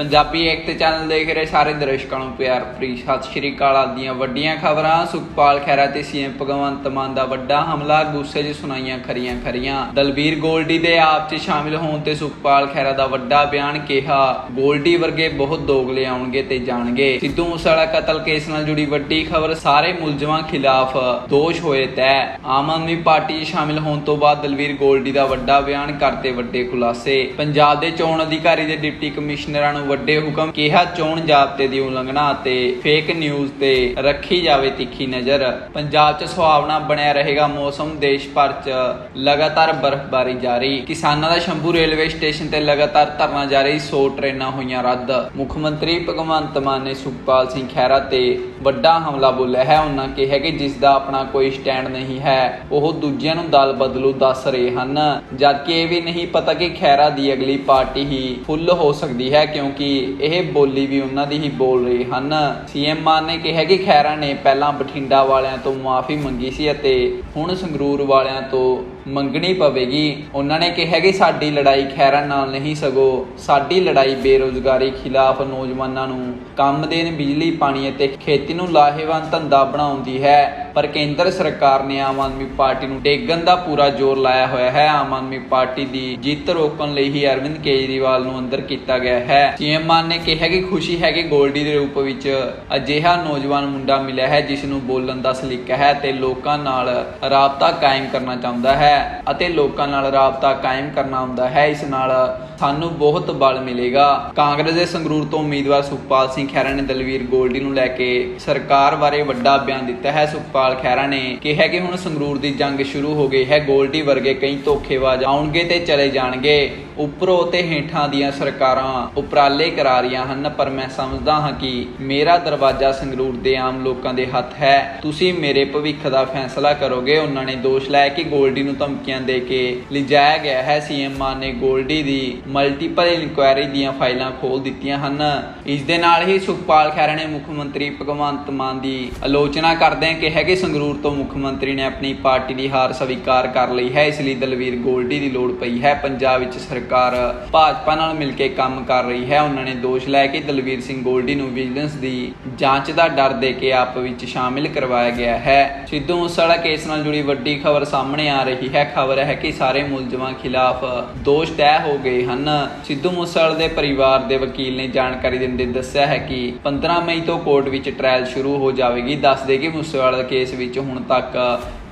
Punjabi act channel ਦੇਖ ਰਹੇ ਸਾਰੇ ਦਰਸ਼ਕਾਂ ਨੂੰ ਪਿਆਰ ਭਰੀ ਸਤਿ ਸ਼੍ਰੀ ਅਕਾਲ ਆਦੀਆਂ ਵੱਡੀਆਂ ਖਬਰਾਂ। ਸੁਖਪਾਲ ਖਹਿਰਾ ਤੇ ਸੀਐਮ ਭਗਵੰਤ ਮਾਨ ਦਾ ਵੱਡਾ ਹਮਲਾ, ਗੁੱਸੇ 'ਚ ਸੁਣਾਈਆਂ ਖਰੀਆਂ ਖਰੀਆਂ। ਦਲਬੀਰ ਗੋਲਡੀ ਦੇ ਆਪ 'ਚ ਸ਼ਾਮਿਲ ਹੋਣ ਤੇ ਸੁਖਪਾਲ ਖਹਿਰਾ ਦਾ ਵੱਡਾ ਬਿਆਨ ਕਿਹਾ, ਗੋਲਡੀ ਵਰਗੇ ਬਹੁਤ ਦੋਗਲੇ ਆਉਣਗੇ ਤੇ ਜਾਣਗੇ। ਸਿੱਧੂ ਮੂਸੇਵਾਲਾ ਕਤਲ ਕੇਸ ਨਾਲ ਜੁੜੀ ਵੱਡੀ ਖਬਰ, ਸਾਰੇ ਮੁਲਜ਼ਮਾਂ ਖਿਲਾਫ ਦੋਸ਼ ਹੋਏ ਤੈਅ ਆਮ ਆਦਮੀ ਪਾਰਟੀ 'ਚ ਸ਼ਾਮਿਲ ਹੋਣ ਤੋਂ ਬਾਅਦ ਦਲਬੀਰ ਗੋਲਡੀ ਦਾ ਵੱਡਾ ਬਿਆਨ ਕਰਤੇ ਵੱਡੇ ਖੁਲਾਸੇ। ਪੰਜਾਬ ਦੇ ਚੋਣ ਅਧਿਕਾਰੀ ਦੇ ਡਿਪਟੀ ਕਮਿਸ਼ਨਰਾਂ ਨੂੰ ਵੱਡੇ ਹੁਕਮ ਕਿਹਾ ਚੋਣ ਜ਼ਾਬਤੇ ਦੀ ਉਲੰਘਣਾ ਅਤੇ ਫੇਕ ਨਿਊਜ਼ ਤੇ ਰੱਖੀ ਜਾਵੇ ਤਿੱਖੀ ਨਜ਼ਰ। ਪੰਜਾਬ 'ਚ ਸੁਹਾਵਣਾ ਬਣਿਆ ਰਹੇਗਾ ਮੌਸਮ, ਦੇਸ਼ ਭਰ 'ਚ ਲਗਾਤਾਰ ਬਰਫ਼ਬਾਰੀ ਜਾਰੀ। ਕਿਸਾਨਾਂ ਦਾ ਸ਼ੰਭੂ ਰੇਲਵੇ ਸਟੇਸ਼ਨ ਤੇ ਲਗਾਤਾਰ ਧਰਨਾ ਜਾਰੀ 100 ਟ੍ਰੇਨਾਂ ਹੋਈਆਂ ਰੱਦ। ਮੁੱਖ ਮੰਤਰੀ ਭਗਵੰਤ ਮਾਨ ਨੇ ਸੁਖਪਾਲ ਸਿੰਘ ਖਹਿਰਾ ਤੇ ਵੱਡਾ ਹਮਲਾ ਬੋਲਿਆ ਹੈ। ਉਹਨਾਂ ਕਿਹਾ ਕਿ ਜਿਸ ਦਾ ਆਪਣਾ ਕੋਈ ਸਟੈਂਡ ਨਹੀਂ ਹੈ, ਉਹ ਦੂਜਿਆਂ ਨੂੰ ਦਲ ਬਦਲੂ ਦੱਸ ਰਹੇ ਹਨ। ਜਦਕਿ ਇਹ ਵੀ ਨਹੀਂ ਪਤਾ ਕਿ ਖਹਿਰਾ ਦੀ ਅਗਲੀ ਪਾਰਟੀ ਹੀ ਫੁੱਲ ਹੋ ਸਕਦੀ ਹੈ, ਕਿਉਂਕਿ ਕਿ ਇਹ ਬੋਲੀ ਵੀ ਉਹਨਾਂ ਦੀ ਹੀ ਬੋਲ ਰਹੀ ਹਨ। ਸੀਐਮ ਮਾਨ ਨੇ ਕਿਹਾ ਕਿ ਖੈਰਾ ਨੇ ਪਹਿਲਾਂ ਬਠਿੰਡਾ ਵਾਲਿਆਂ ਤੋਂ ਮੁਆਫੀ ਮੰਗੀ ਸੀ ਅਤੇ ਹੁਣ ਸੰਗਰੂਰ ਵਾਲਿਆਂ ਤੋਂ ਮੰਗਣੀ ਪਵੇਗੀ। ਉਹਨਾਂ ਨੇ ਕਿਹਾ ਕਿ ਸਾਡੀ ਲੜਾਈ ਖੈਰਾ ਨਾਲ ਨਹੀਂ ਸਗੋਂ ਸਾਡੀ ਲੜਾਈ ਬੇਰੋਜ਼ਗਾਰੀ ਖਿਲਾਫ ਨੌਜਵਾਨਾਂ ਨੂੰ ਕੰਮ ਦੇਣ, ਬਿਜਲੀ, ਪਾਣੀ ਅਤੇ ਖੇਤੀ ਨੂੰ ਲਾਹੇਵੰਦ ਧੰਦਾ ਬਣਾਉਂਦੀ ਹੈ। ਪਰ ਕੇਂਦਰ ਸਰਕਾਰ ਨੇ ਆਮ ਆਦਮੀ ਪਾਰਟੀ ਨੂੰ ਡੇਗਣ ਦਾ ਪੂਰਾ ਜ਼ੋਰ ਲਾਇਆ ਹੋਇਆ ਹੈ। ਆਮ ਆਦਮੀ ਪਾਰਟੀ ਦੀ ਜਿੱਤ ਰੋਕਣ ਲਈ ਹੀ ਅਰਵਿੰਦ ਕੇਜਰੀਵਾਲ ਨੂੰ ਅੰਦਰ ਕੀਤਾ ਗਿਆ ਹੈ। ਸੀਐਮ ਮਾਨ ਨੇ ਕਿਹਾ ਕਿ ਖੁਸ਼ੀ ਹੈ ਕਿ ਗੋਲਡੀ ਦੇ ਰੂਪ ਵਿੱਚ ਅਜਿਹਾ ਨੌਜਵਾਨ ਮੁੰਡਾ ਮਿਲਿਆ ਹੈ, ਜਿਸ ਨੂੰ ਬੋਲਣ ਦਾ ਸਲੀਕਾ ਹੈ ਤੇ ਲੋਕਾਂ ਨਾਲ ਰਾਬਤਾ ਕਾਇਮ ਕਰਨਾ ਚਾਹੁੰਦਾ ਹੈ। ਅਤੇ ਲੋਕਾਂ ਨਾਲ ਰਾਬਤਾ ਕਾਇਮ ਕਰਨਾ ਹੁੰਦਾ ਹੈ। ਇਸ ਨਾਲ ਸਾਨੂੰ ਬਹੁਤ ਬਲ ਮਿਲੇਗਾ। ਕਾਂਗਰਸ ਦੇ ਸੰਗਰੂਰ ਤੋਂ ਉਮੀਦਵਾਰ ਸੁਖਪਾਲ ਸਿੰਘ ਖਹਿਰਾ ਨੇ ਦਲਵੀਰ ਗੋਲਡੀ ਨੂੰ ਲੈ ਕੇ ਸਰਕਾਰ ਬਾਰੇ ਵੱਡਾ ਬਿਆਨ ਦਿੱਤਾ ਹੈ। ਸੁਖਪਾਲ ਖਹਿਰਾ ਨੇ ਕਿਹਾ ਕਿ ਹੁਣ ਸੰਗਰੂਰ ਦੀ ਜੰਗ ਸ਼ੁਰੂ ਹੋ ਗਈ ਹੈ। ਗੋਲਡੀ ਵਰਗੇ ਕਈ ਧੋਖੇਬਾਜ਼ ਆਉਣਗੇ ਤੇ ਚਲੇ ਜਾਣਗੇ। ਉੱਪਰੋਂ ਤੇ ਹੇਠਾਂ ਦੀਆਂ ਸਰਕਾਰਾਂ ਉਪਰਾਲੇ ਕਰਾ ਰਹੀਆਂ ਹਨ, ਪਰ ਮੈਂ ਸਮਝਦਾ ਹਾਂ ਕਿ ਮੇਰਾ ਦਰਵਾਜ਼ਾ ਸੰਗਰੂਰ ਦੇ ਆਮ ਲੋਕਾਂ ਦੇ ਹੱਥ ਹੈ। ਤੁਸੀਂ ਮੇਰੇ ਭਵਿੱਖ ਦਾ ਫੈਸਲਾ ਕਰੋਗੇ। ਉਹਨਾਂ ਨੇ ਦੋਸ਼ ਲਾਇਆ ਕਿ ਗੋਲਡੀ ਨੂੰ ਧਮਕੀਆਂ ਦੇ ਕੇ ਲਿਜਾਇਆ ਗਿਆ ਹੈ। ਸੀਐਮ ਮਾਨ ਨੇ ਗੋਲਡੀ ਦੀ ਮਲਟੀਪਲ ਇਨਕੁਆਇਰੀ ਦੀਆਂ ਫਾਈਲਾਂ ਖੋਲ ਦਿੱਤੀਆਂ ਹਨ। ਇਸ ਦੇ ਨਾਲ ਹੀ ਸੁਖਪਾਲ ਖਹਿਰਾ ਨੇ ਮੁੱਖ ਮੰਤਰੀ ਭਗਵੰਤ ਮਾਨ ਦੀ ਆਲੋਚਨਾ ਕਰਦਿਆਂ ਕਿਹਾ ਕਿ ਸੰਗਰੂਰ ਤੋਂ ਮੁੱਖ ਮੰਤਰੀ ਨੇ ਆਪਣੀ ਪਾਰਟੀ ਦੀ ਹਾਰ ਸਵੀਕਾਰ ਕਰ ਲਈ ਹੈ। ਇਸ ਲਈ ਦਲਵੀਰ ਗੋਲਡੀ ਦੀ ਲੋੜ ਪਈ ਹੈ। ਪੰਜਾਬ ਵਿੱਚ ਸਰਕਾਰ ਭਾਜਪਾ ਨਾਲ ਮਿਲ ਕੇ ਕੰਮ ਕਰ ਰਹੀ ਹੈ। ਉਹਨਾਂ ਨੇ ਦੋਸ਼ ਲਾਇਆ ਕਿ ਦਲਵੀਰ ਸਿੰਘ ਗੋਲਡੀ ਨੂੰ ਵਿਜੀਲੈਂਸ ਦੀ ਜਾਂਚ ਦਾ ਡਰ ਦੇ ਕੇ ਆਪ ਵਿੱਚ ਸ਼ਾਮਿਲ ਕਰਵਾਇਆ ਗਿਆ ਹੈ। ਸਿੱਧੂ ਮੂਸੇਵਾਲਾ ਕੇਸ ਨਾਲ ਜੁੜੀ ਵੱਡੀ ਖਬਰ ਸਾਹਮਣੇ ਆ ਰਹੀ ਹੈ। ਖਬਰ ਹੈ ਕਿ ਸਾਰੇ ਮੁਲਜ਼ਮਾਂ ਖਿਲਾਫ ਦੋਸ਼ ਤੈਅ ਹੋ ਗਏ ਹਨ। ਸਿੱਧੂ ਮੂਸੇਵਾਲੇ ਦੇ ਪਰਿਵਾਰ ਦੇ ਵਕੀਲ ਨੇ ਜਾਣਕਾਰੀ ਦਿੰਦੇ ਦੱਸਿਆ ਹੈ ਕਿ 15 ਮਈ ਤੋਂ ਕੋਰਟ ਵਿੱਚ ਟ੍ਰਾਇਲ ਸ਼ੁਰੂ ਹੋ ਜਾਵੇਗੀ। ਦੱਸਦੇ ਕਿ ਮੂਸੇਵਾਲਾ ਦੇ ਕੇਸ ਵਿੱਚ ਹੁਣ ਤੱਕ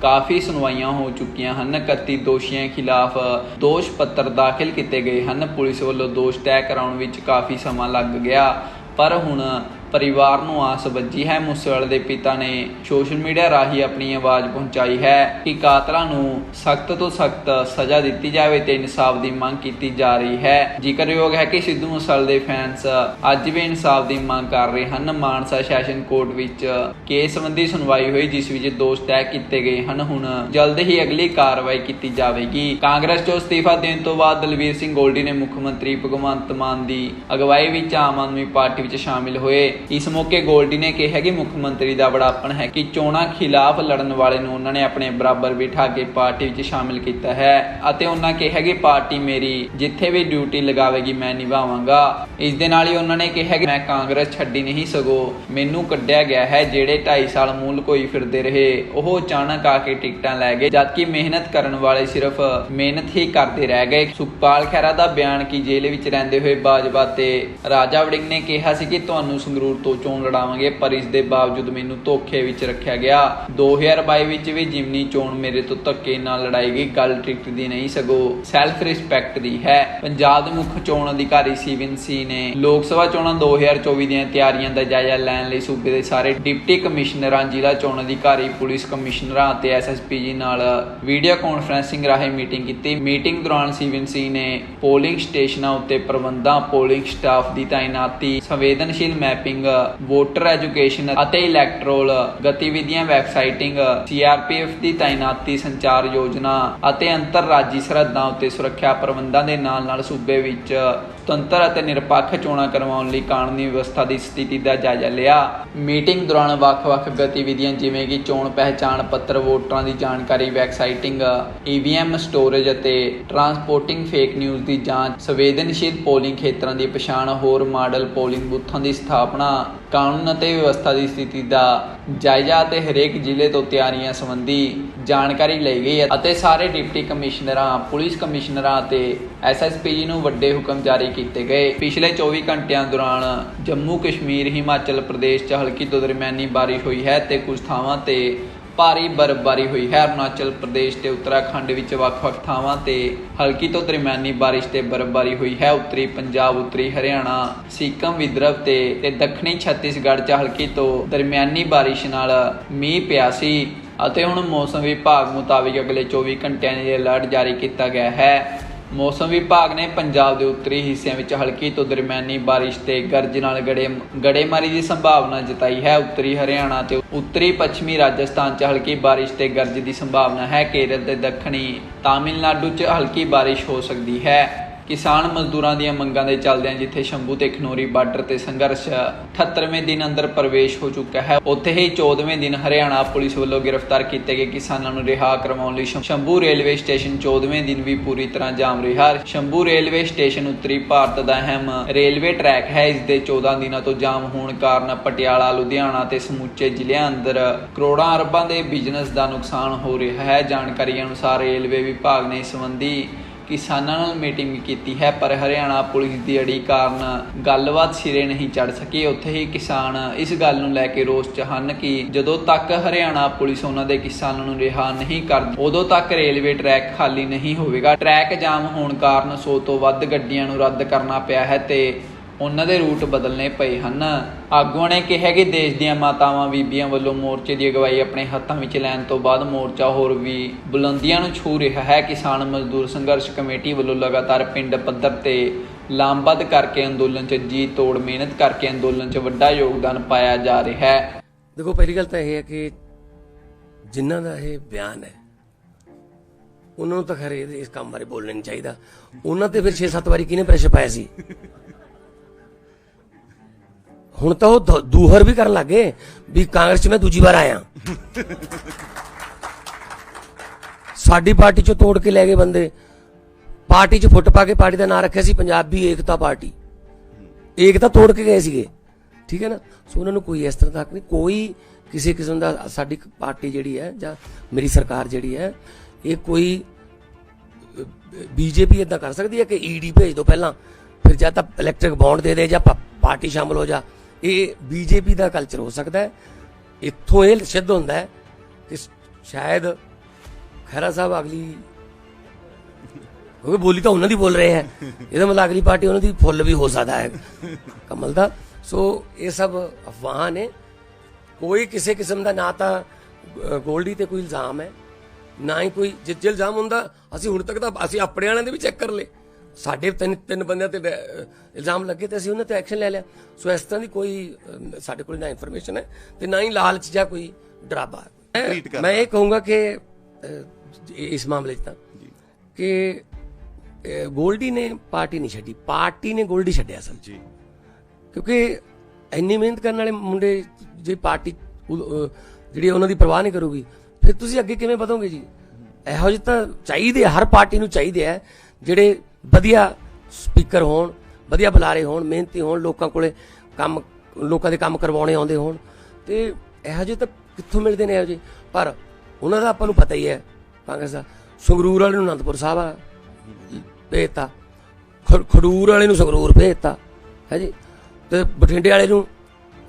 ਕਾਫੀ ਸੁਣਵਾਈਆਂ ਹੋ ਚੁੱਕੀਆਂ ਹਨ। 31 ਦੋਸ਼ੀਆਂ ਖਿਲਾਫ ਦੋਸ਼ ਪੱਤਰ ਦਾਖਲ ਕੀਤੇ ਗਏ ਹਨ। ਪੁਲਿਸ ਵੱਲੋਂ ਦੋਸ਼ ਤੈਅ ਕਰਾਉਣ ਵਿੱਚ ਕਾਫੀ ਸਮਾਂ ਲੱਗ ਗਿਆ, ਪਰ ਹੁਣ ਪਰਿਵਾਰ ਨੂੰ ਆਸ ਵੱਜੀ ਹੈ। ਮੂਸੇਵਾਲੇ ਦੇ ਪਿਤਾ ਨੇ ਸੋਸ਼ਲ ਮੀਡੀਆ ਰਾਹੀਂ ਆਪਣੀ ਆਵਾਜ਼ ਪਹੁੰਚਾਈ ਹੈ ਕਿ ਕਾਤਲਾਂ ਨੂੰ ਸਖਤ ਤੋਂ ਸਖਤ ਸਜ਼ਾ ਦਿੱਤੀ ਜਾਵੇ ਤੇ ਇਨਸਾਫ ਦੀ ਮੰਗ ਕੀਤੀ ਜਾ ਰਹੀ ਹੈ। ਜ਼ਿਕਰਯੋਗ ਹੈ ਕਿ ਸਿੱਧੂ ਮੂਸੇਵਾਲੇ ਦੇ ਫੈਨਸ ਅੱਜ ਵੀ ਇਨਸਾਫ ਦੀ ਮੰਗ ਕਰ ਰਹੇ ਹਨ। ਮਾਨਸਾ ਸੈਸ਼ਨ ਕੋਰਟ ਵਿੱਚ ਕੇਸ ਸੰਬੰਧੀ ਸੁਣਵਾਈ ਹੋਈ, ਜਿਸ ਵਿੱਚ ਦੋਸ਼ ਤੈਅ ਕੀਤੇ ਗਏ ਹਨ। ਹੁਣ ਜਲਦ ਹੀ ਅਗਲੀ ਕਾਰਵਾਈ ਕੀਤੀ ਜਾਵੇਗੀ। ਕਾਂਗਰਸ ਤੋਂ ਅਸਤੀਫਾ ਦੇਣ ਤੋਂ ਬਾਅਦ ਦਲਵੀਰ ਸਿੰਘ ਗੋਲਡੀ ਨੇ ਮੁੱਖ ਮੰਤਰੀ ਭਗਵੰਤ ਮਾਨ ਦੀ ਅਗਵਾਈ ਵਿੱਚ ਆਮ ਆਦਮੀ ਪਾਰਟੀ ਵਿੱਚ ਸ਼ਾਮਿਲ ਹੋਏ। ਇਸ ਮੌਕੇ ਗੋਲਡੀ ਨੇ ਕਿਹਾ ਕਿ ਮੁੱਖ ਮੰਤਰੀ ਦਾ ਬੜਾਪਣ ਹੈ ਕਿ ਚੋਣਾਂ ਖਿਲਾਫ ਲੜਨ ਵਾਲੇ ਨੂੰ ਉਹਨਾਂ ਨੇ ਆਪਣੇ ਬਰਾਬਰ ਬਿਠਾ ਕੇ ਪਾਰਟੀ ਵਿੱਚ ਸ਼ਾਮਿਲ ਕੀਤਾ ਹੈ ਅਤੇ ਉਹਨਾਂ ਕਿਹਾ ਕਿ ਪਾਰਟੀ ਮੇਰੀ ਜਿੱਥੇ ਵੀ ਡਿਊਟੀ ਲਗਾਵੇਗੀ ਮੈਂ ਨਿਭਾਵਾਂਗਾ। ਇਸ ਦੇ ਨਾਲ ਹੀ ਉਹਨਾਂ ਨੇ ਕਿਹਾ ਕਿ ਮੈਂ ਕਾਂਗਰਸ ਛੱਡੀ ਨਹੀਂ ਸਗੋ ਮੈਨੂੰ ਕੱਢਿਆ ਗਿਆ ਹੈ, ਜਿਹੜੇ 2.5 ਸਾਲ ਮੂਲ ਕੋਈ ਫਿਰਦੇ ਰਹੇ, ਉਹ ਅਚਾਨਕ ਆ ਕੇ ਟਿਕਟਾਂ ਲੈ ਗਏ, ਜਦਕਿ ਮਿਹਨਤ ਕਰਨ ਵਾਲੇ ਸਿਰਫ ਮਿਹਨਤ ਹੀ ਕਰਦੇ ਰਹਿ ਗਏ। ਸੁਖਪਾਲ ਖਹਿਰਾ ਦਾ ਬਿਆਨ ਕਿ ਜੇਲ੍ਹ ਵਿੱਚ ਰਹਿੰਦੇ ਹੋਏ ਬਾਜਵਾ ਤੇ ਰਾਜਾ ਵੜਿੰਗ ਨੇ ਕਿਹਾ ਸੀ ਕਿ ਤੁਹਾਨੂੰ ਸੰਗਰੂਰ ਤੋਂ ਚੋਣ ਲੜਾਵਾਂਗੇ, ਪਰ ਇਸ ਦੇ ਬਾਵਜੂਦ ਮੈਨੂੰ ਧੋਖੇ ਵਿੱਚ ਰੱਖਿਆ ਗਿਆ। 2022 ਵਿੱਚ ਵੀ ਜਿਮਨੀ ਚੋਣ ਮੇਰੇ ਤੋਂ ਧੱਕੇ ਨਾਲ ਲੜਾਈ ਗਈ, ਗੱਲ ਟਿਕਟ ਦੀ ਨਹੀਂ ਸਗੋ ਸੈਲਫ ਰਿਸਪੈਕਟ ਦੀ ਹੈ। ਪੰਜਾਬ ਦੇ ਮੁੱਖ ਚੋਣ ਅਧਿਕਾਰੀ ਸੀਵਨ ਸੀ ਨੇ ਲੋਕ ਸਭਾ ਚੋਣਾਂ 2024 ਦੀਆਂ ਤਿਆਰੀਆਂ ਦਾ ਜਾਇਜ਼ਾ ਲੈਣ ਲਈ ਸੂਬੇ ਦੇ ਸਾਰੇ ਡਿਪਟੀ ਕਮਿਸ਼ਨਰਾਂ, ਜ਼ਿਲ੍ਹਾ ਚੋਣ ਅਧਿਕਾਰੀ, ਪੁਲਿਸ ਕਮਿਸ਼ਨਰਾਂ ਅਤੇ ਐਸਐਸਪੀ ਜੀ ਨਾਲ ਵੀਡੀਓ ਕਾਨਫਰੈਂਸਿੰਗ ਰਾਹੀਂ ਮੀਟਿੰਗ ਕੀਤੀ। ਮੀਟਿੰਗ ਦੌਰਾਨ ਸੀਵਨ ਸੀ ਨੇ ਪੋਲਿੰਗ ਸਟੇਸ਼ਨਾਂ ਉੱਤੇ ਪ੍ਰਬੰਧਾਂ, ਪੋਲਿੰਗ ਸਟਾਫ ਦੀ ਤਾਇਨਾਤੀ, ਸੰਵੇਦਨਸ਼ੀਲ ਮੈਪਿੰਗ ਵੋਟਰ ਐਜੂਕੇਸ਼ਨ ਅਤੇ ਇਲੈਕਟਰੋਲ ਗਤੀਵਿਧੀਆਂ ਵੈਬਸਾਈਟਿੰਗ ਸੀਆਰਪੀਐਫ ਦੀ ਤਾਇਨਾਤੀ ਸੰਚਾਰ ਯੋਜਨਾ ਅਤੇ ਅੰਤਰਰਾਜੀ ਸਰਹੱਦਾਂ ਉੱਤੇ ਸੁਰੱਖਿਆ ਪ੍ਰਬੰਧਾਂ ਦੇ ਨਾਲ ਨਾਲ ਸੂਬੇ ਵਿੱਚ ਸੁਤੰਤਰ ਅਤੇ ਨਿਰਪੱਖ ਚੋਣਾਂ ਕਰਵਾਉਣ ਲਈ ਕਾਨੂੰਨੀ ਵਿਵਸਥਾ ਦੀ ਸਥਿਤੀ ਦਾ ਜਾਇਜ਼ਾ ਲਿਆ। ਮੀਟਿੰਗ ਦੌਰਾਨ ਵੱਖ-ਵੱਖ ਗਤੀਵਿਧੀਆਂ ਜਿਵੇਂ ਕਿ ਚੋਣ ਪਹਿਚਾਣ ਪੱਤਰ, ਵੋਟਰਾਂ ਦੀ ਜਾਣਕਾਰੀ ਵੈਬਸਾਈਟਿੰਗ ਈਵੀਐਮ ਸਟੋਰੇਜ ਅਤੇ ਟਰਾਂਸਪੋਰਟਿੰਗ ਫੇਕ ਨਿਊਜ਼ ਦੀ ਜਾਂਚ, ਸੰਵੇਦਨਸ਼ੀਲ ਪੋਲਿੰਗ ਖੇਤਰਾਂ ਦੀ ਪਛਾਣ, ਹੋਰ ਮਾਡਲ ਪੋਲਿੰਗ ਬੂਥਾਂ ਦੀ ਸਥਾਪਨਾ ਕਾਨੂੰਨ ਅਤੇ ਵਿਵਸਥਾ ਦੀ ਸਥਿਤੀ ਦਾ ਜਾਇਜ਼ਾ ਅਤੇ ਹਰੇਕ ਜ਼ਿਲ੍ਹੇ ਤੋਂ ਤਿਆਰੀਆਂ ਸੰਬੰਧੀ ਜਾਣਕਾਰੀ ਲਈ ਗਈ ਹੈ ਅਤੇ ਸਾਰੇ ਡਿਪਟੀ ਕਮਿਸ਼ਨਰਾਂ, ਪੁਲਿਸ ਕਮਿਸ਼ਨਰਾਂ ਅਤੇ ਐਸਐਸਪੀ ਜੀ ਨੂੰ ਵੱਡੇ ਹੁਕਮ ਜਾਰੀ ਕੀਤੇ ਗਏ। ਪਿਛਲੇ 24 ਘੰਟਿਆਂ ਦੌਰਾਨ ਜੰਮੂ ਕਸ਼ਮੀਰ, ਹਿਮਾਚਲ ਪ੍ਰਦੇਸ਼ 'ਚ ਹਲਕੀ ਤੋਂ ਦਰਮਿਆਨੀ ਬਾਰਿਸ਼ ਹੋਈ ਹੈ ਤੇ ਕੁਝ ਥਾਵਾਂ ਤੇ ਭਾਰੀ ਬਰਫ਼ਬਾਰੀ ਹੋਈ। ਹੈ ਅਰੁਣਾਚਲ ਪ੍ਰਦੇਸ਼ ਤੇ ਉੱਤਰਾਖੰਡ ਵਿੱਚ ਵੱਖ-ਵੱਖ ਥਾਵਾਂ ਤੇ ਹਲਕੀ ਤੋਂ ਦਰਮਿਆਨੀ ਬਾਰਿਸ਼ ਤੇ ਬਰਫ਼ਬਾਰੀ ਹੋਈ ਹੈ। ਉੱਤਰੀ ਪੰਜਾਬ, ਉੱਤਰੀ ਹਰਿਆਣਾ, ਸਿੱਕਮ ਵਿਦਰਭ ਤੇ ਤੇ ਦੱਖਣੀ ਛੱਤੀਸਗੜ੍ਹ 'ਚ ਹਲਕੀ ਤੋਂ ਦਰਮਿਆਨੀ ਬਾਰਿਸ਼ ਨਾਲ ਮੀਂਹ ਪਿਆ ਸੀ। ਅਤੇ ਹੁਣ ਮੌਸਮ ਵਿਭਾਗ ਮੁਤਾਬਿਕ ਅਗਲੇ 24 ਘੰਟਿਆਂ ਲਈ ਅਲਰਟ ਜਾਰੀ ਕੀਤਾ ਗਿਆ ਹੈ। ਮੌਸਮ ਵਿਭਾਗ ਨੇ ਪੰਜਾਬ ਦੇ ਉੱਤਰੀ ਹਿੱਸਿਆਂ ਵਿੱਚ ਹਲਕੀ ਤੋਂ ਦਰਮਿਆਨੀ ਬਾਰਿਸ਼ ਤੇ ਗਰਜ ਨਾਲ ਗੜੇ ਗੜੇਮਾਰੀ ਦੀ ਸੰਭਾਵਨਾ ਜਤਾਈ ਹੈ। ਉੱਤਰੀ ਹਰਿਆਣਾ ਤੇ ਉੱਤਰੀ ਪੱਛਮੀ ਰਾਜਸਥਾਨ 'ਚ ਹਲਕੀ ਬਾਰਿਸ਼ ਤੇ ਗਰਜ ਦੀ ਸੰਭਾਵਨਾ ਹੈ। ਕੇਰਲ ਤੇ ਦੱਖਣੀ ਤਾਮਿਲਨਾਡੂ 'ਚ ਹਲਕੀ ਬਾਰਿਸ਼ ਹੋ ਸਕਦੀ ਹੈ। ਕਿਸਾਨ ਮਜ਼ਦੂਰਾਂ ਦੀਆਂ ਮੰਗਾਂ ਦੇ ਚੱਲਦਿਆਂ ਜਿੱਥੇ ਸ਼ੰਭੂ ਤੇ ਖਨੋਰੀ ਬਾਰਡਰ ਤੇ ਸੰਘਰਸ਼ 78ਵੇਂ ਦਿਨ ਅੰਦਰ ਪ੍ਰਵੇਸ਼ ਹੋ ਚੁੱਕਾ ਹੈ, ਉੱਥੇ ਹੀ 14ਵੇਂ ਦਿਨ ਹਰਿਆਣਾ ਪੁਲਿਸ ਵੱਲੋਂ ਗ੍ਰਿਫਤਾਰ ਕੀਤੇ ਗਏ ਕਿਸਾਨਾਂ ਨੂੰ ਰਿਹਾ ਕਰਵਾਉਣ ਲਈ ਸ਼ੰਭੂ ਰੇਲਵੇ ਸਟੇਸ਼ਨ 14ਵੇਂ ਦਿਨ ਵੀ ਪੂਰੀ ਤਰ੍ਹਾਂ ਜਾਮ ਰਿਹਾ। ਸ਼ੰਭੂ ਰੇਲਵੇ ਸਟੇਸ਼ਨ ਉੱਤਰੀ ਭਾਰਤ ਦਾ ਅਹਿਮ ਰੇਲਵੇ ਟਰੈਕ ਹੈ, ਇਸ ਦੇ 14 ਦਿਨਾਂ ਤੋਂ ਜਾਮ ਹੋਣ ਕਾਰਨ ਪਟਿਆਲਾ, ਲੁਧਿਆਣਾ ਤੇ ਸਮੁੱਚੇ ਜ਼ਿਲ੍ਹਿਆਂ ਅੰਦਰ ਕਰੋੜਾਂ ਅਰਬਾਂ ਦੇ ਬਿਜ਼ਨਸ ਦਾ ਨੁਕਸਾਨ ਹੋ ਰਿਹਾ ਹੈ। ਜਾਣਕਾਰੀ ਅਨੁਸਾਰ ਰੇਲਵੇ ਵਿਭਾਗ ਨੇ ਇਸ ਸੰਬੰਧੀ ਕਿਸਾਨਾਂ ਨਾਲ ਮੀਟਿੰਗ ਕੀਤੀ ਹੈ, ਪਰ ਹਰਿਆਣਾ ਪੁਲਿਸ ਦੀ ਅੜੀ ਕਾਰਨ ਗੱਲਬਾਤ ਸਿਰੇ ਨਹੀਂ ਚੜ ਸਕੀ। ਉੱਥੇ ਹੀ ਕਿਸਾਨ ਇਸ ਗੱਲ ਨੂੰ ਲੈ ਕੇ ਰੋਸ 'ਚ ਹਨ ਕਿ ਜਦੋਂ ਤੱਕ ਹਰਿਆਣਾ ਪੁਲਿਸ ਉਹਨਾਂ ਦੇ ਕਿਸਾਨਾਂ ਨੂੰ ਰਿਹਾ ਨਹੀਂ ਕਰਦੀ, ਉਦੋਂ ਤੱਕ ਰੇਲਵੇ ਟਰੈਕ ਖਾਲੀ ਨਹੀਂ ਹੋਵੇਗਾ। ਟਰੈਕ ਜਾਮ ਹੋਣ ਕਾਰਨ 100 ਤੋਂ ਵੱਧ ਗੱਡੀਆਂ ਨੂੰ ਰੱਦ ਕਰਨਾ ਪਿਆ ਹੈ ਤੇ ਉਹਨਾਂ ਦੇ ਰੂਟ ਬਦਲਨੇ ਪਏ ਹਨ। ਆਗੂਆਂ ਨੇ ਕਿਹਾ ਕਿ ਦੇਸ਼ ਦੀਆਂ ਮਾਤਾਵਾਂ ਬੀਬੀਆਂ ਵੱਲੋਂ ਮੋਰਚੇ ਦੀ ਅਗਵਾਈ ਆਪਣੇ ਹੱਥਾਂ ਵਿੱਚ ਲੈਣ ਤੋਂ ਬਾਅਦ ਮੋਰਚਾ ਹੋਰ ਵੀ ਬੁਲੰਦੀਆਂ ਨੂੰ ਛੂ ਰਿਹਾ ਹੈ। ਕਿਸਾਨ ਮਜ਼ਦੂਰ ਸੰਘਰਸ਼ ਕਮੇਟੀ ਵੱਲੋਂ ਲਗਾਤਾਰ ਪਿੰਡ ਪੱਧਰ ਤੇ ਲਾਮਬੱਧ ਕਰਕੇ ਅੰਦੋਲਨ 'ਚ ਜੀ ਤੋੜ, ਮਿਹਨਤ ਕਰਕੇ ਅੰਦੋਲਨ 'ਚ ਵੱਡਾ ਯੋਗਦਾਨ ਪਾਇਆ ਜਾ ਰਿਹਾ ਹੈ। ਦੇਖੋ, ਪਹਿਲੀ ਗੱਲ ਤਾਂ ਇਹ ਹੈ ਕਿ ਜਿਨ੍ਹਾਂ ਦਾ ਇਹ ਬਿਆਨ ਹੈ, ਉਹਨਾਂ ਨੂੰ ਤਾਂ ਖਰੇ ਇਸ ਕੰਮ ਬਾਰੇ ਬੋਲਣਾ ਨਹੀਂ ਚਾਹੀਦਾ। ਉਹਨਾਂ ਤੇ ਫਿਰ 6-7 ਵਾਰੀ ਕਿਹਨੇ ਪ੍ਰੈਸ਼ਰ ਪਾਇਆ ਸੀ? ਹੁਣ ਤਾਂ ਉਹ ਦ- ਦੂਹਰ ਵੀ ਕਰਨ ਲੱਗੇ ਵੀ ਕਾਂਗਰਸ 'ਚ ਮੈਂ ਦੂਜੀ ਵਾਰ ਆਇਆ। ਸਾਡੀ ਪਾਰਟੀ 'ਚੋਂ ਤੋੜ ਕੇ ਲੈ ਗਏ ਬੰਦੇ। ਪਾਰਟੀ 'ਚ ਫੁੱਟ ਪਾ ਕੇ ਪਾਰਟੀ ਦਾ ਨਾਂ ਰੱਖਿਆ ਸੀ, ਪੰਜਾਬੀ ਏਕਤਾ ਪਾਰਟੀ। ਏਕਤਾ ਤੋੜ ਕੇ ਗਏ ਸੀਗੇ। ਠੀਕ ਹੈ ਨਾ? ਸੋ ਉਹਨਾਂ ਨੂੰ ਕੋਈ ਇਸ ਤਰ੍ਹਾਂ ਦਾ ਹੱਕ ਨਹੀਂ। ਕੋਈ ਕਿਸੇ ਕਿਸਮ ਦਾ ਸਾਡੀ ਪਾਰਟੀ ਜਿਹੜੀ ਹੈ ਜਾਂ ਮੇਰੀ ਸਰਕਾਰ ਜਿਹੜੀ ਹੈ, ਇਹ ਕੋਈ ਬੀਜੇਪੀ ਇਦਾਂ ਕਰ ਸਕਦੀ ਹੈ ਕਿ ਈਡੀ ਭੇਜ ਦਿਓ ਪਹਿਲਾਂ। ਫਿਰ ਜਾਂ ਤਾਂ ਇਲੈਕਟ੍ਰਿਕ ਬੌਂਡ ਦੇ ਦੇ ਜਾਂ ਪਾਰਟੀ ਸ਼ਾਮਲ ਹੋ ਜਾ। ਇਹ ਬੀਜੇਪੀ ਦਾ ਕਲਚਰ ਹੋ ਸਕਦਾ ਹੈ। ਇੱਥੋਂ ਇਹ ਸਿੱਧ ਹੁੰਦਾ ਹੈ ਕਿ ਸ਼ਾਇਦ ਖਹਿਰਾ ਸਾਹਿਬ ਅਗਲੀ ਕਿਉਂਕਿ ਬੋਲੀ ਤਾਂ ਉਹਨਾਂ ਦੀ ਬੋਲ ਰਹੇ ਹੈ। ਇਹਦਾ ਮਤਲਬ ਅਗਲੀ ਪਾਰਟੀ ਉਹਨਾਂ ਦੀ ਫੁੱਲ ਵੀ ਹੋ ਸਕਦਾ ਹੈ। ਕਮਲ ਦਾ। ਸੋ ਇਹ ਸਭ ਅਫਵਾਹਾਂ ਨੇ। ਕੋਈ ਕਿਸੇ ਕਿਸਮ ਦਾ ਨਾ ਤਾਂ ਗੋਲਡੀ ਤੇ ਕੋਈ ਇਲਜ਼ਾਮ ਹੈ। ਨਾ ਹੀ ਕੋਈ ਜੇ ਜੇ ਇਲਜ਼ਾਮ ਹੁੰਦਾ। ਅਸੀਂ ਹੁਣ ਤੱਕ ਤਾਂ ਅਸੀਂ ਆਪਣੇ ਵਾਲਿਆਂ ਦੇ ਵੀ ਚੈੱਕ ਕਰ ਲਏ। ਸਾਡੇ ਤਿੰਨ ਤਿੰਨ ਬੰਦਿਆਂ ਤੇ ਇਲਜ਼ਾਮ ਲੱਗੇ ਤੇ ਅਸੀਂ ਉਹਨਾਂ ਤੇ ਐਕਸ਼ਨ ਲੈ ਲਿਆ। ਸੋ ਇਸ ਤਰ੍ਹਾਂ ਦੀ ਕੋਈ ਸਾਡੇ ਕੋਲ ਨਾ ਇਨਫੋਰਮੇਸ਼ਨ ਹੈ ਤੇ ਨਾ ਹੀ ਲਾਲਚ ਜਾਂ ਕੋਈ ਡਰਾਵਾ ਕਰ ਮੈਂ ਇਹ ਕਹੂੰਗਾ ਕਿ ਇਸ ਮਾਮਲੇ 'ਚ ਤਾਂ ਕਿ ਗੋਲਡੀ ਨੇ ਪਾਰਟੀ ਨਹੀਂ ਛੱਡੀ। ਪਾਰਟੀ ਨੇ ਗੋਲਡੀ ਛੱਡਿਆ ਅਸਲ ਜੀ। ਕਿਉਂਕਿ ਇੰਨੀ ਮਿਹਨਤ ਕਰਨ ਵਾਲੇ ਮੁੰਡੇ ਜੇ ਪਾਰਟੀ ਜਿਹੜੀ ਉਹਨਾਂ ਦੀ ਪਰਵਾਹ ਨਹੀਂ ਕਰੂਗੀ ਫਿਰ ਤੁਸੀਂ ਅੱਗੇ ਕਿਵੇਂ ਵਧੋਗੇ ਜੀ? ਇਹੋ ਜਿਹੇ ਤਾਂ ਚਾਹੀਦੇ ਹਰ ਪਾਰਟੀ ਨੂੰ ਚਾਹੀਦੇ ਆ ਜਿਹੜੇ ਵਧੀਆ ਸਪੀਕਰ ਹੋਣ, ਵਧੀਆ ਬੁਲਾਰੇ ਹੋਣ, ਮਿਹਨਤੀ ਹੋਣ, ਲੋਕਾਂ ਕੋਲੇ ਕੰਮ, ਲੋਕਾਂ ਦੇ ਕੰਮ ਕਰਵਾਉਣੇ ਆਉਂਦੇ ਹੋਣ, ਤੇ ਇਹੋ ਜਿਹੇ ਤਾਂ ਕਿੱਥੋਂ ਮਿਲਦੇ ਨੇ ਇਹੋ ਜਿਹੇ? ਪਰ ਉਹਨਾਂ ਦਾ ਆਪਾਂ ਨੂੰ ਪਤਾ ਹੀ ਹੈ, ਕਾਂਗਰਸ ਦਾ। ਸੰਗਰੂਰ ਵਾਲੇ ਨੂੰ ਅਨੰਦਪੁਰ ਸਾਹਿਬ ਆ। ਭੇਜਤਾ। ਖ- ਖਡੂਰ ਵਾਲੇ ਨੂੰ ਸੰਗਰੂਰ ਭੇਜਤਾ। ਹੈ ਜੀ? ਤੇ ਬਠਿੰਡੇ ਵਾਲੇ ਨੂੰ